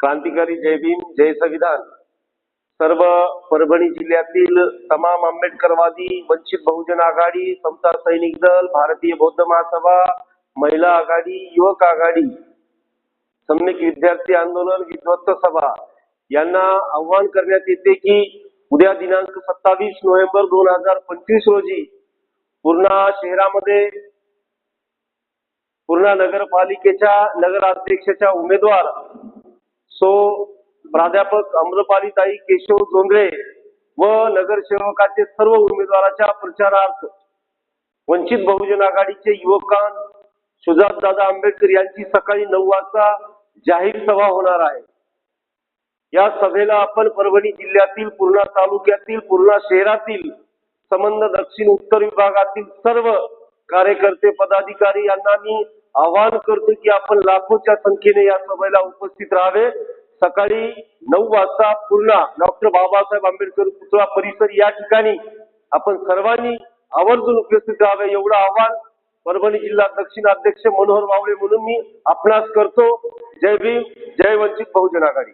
क्रांतिकारी जय भीम जय संविधान. सर्व परभणी जिल्ह्यातील तमाम आंबेडकरवादी वंचित बहुजन आघाडी समता सैनिक दल भारतीय बौद्ध महासभा महिला आघाडी युवक आघाडी सम्यक विद्यार्थी आंदोलन विध्वस्त सभा यांना आव्हान करण्यात येते की उद्या दिनांक सत्तावीस नोव्हेंबर दोन हजार पंचवीस रोजी पूर्णा शहरामध्ये पूर्णा नगरपालिकेच्या नगराध्यक्षाच्या उमेदवार सो प्राध्यापक अम्रपालीताई केशव जोंधळे व नगरसेवकाचे सर्व उमेदवाराच्या प्रचारार्थ वंचित बहुजन आघाडीचे युवकान सुजात दादा आंबेडकर यांची सकाळी नऊ वाजता जाहीर सभा होणार आहे. या सभेला आपण परभणी जिल्ह्यातील पूर्णा तालुक्यातील पूर्णा शहरातील संबंध दक्षिण उत्तर विभागातील सर्व कार्यकर्ते पदाधिकारी यांना मी आवाहन करतो की आपण लाखोच्या संख्येने या सभेला उपस्थित राहावे. सकाळी नऊ वाजता पूर्ण डॉक्टर बाबासाहेब आंबेडकर पुतळा परिसर या ठिकाणी आपण सर्वांनी आवर्जून उपस्थित राहावे. एवढं आव्हान परभणी जिल्हा दक्षिण अध्यक्ष मनोहर मावळे म्हणून मी आपणास करतो. जय भीम जय वंचित बहुजन आघाडी.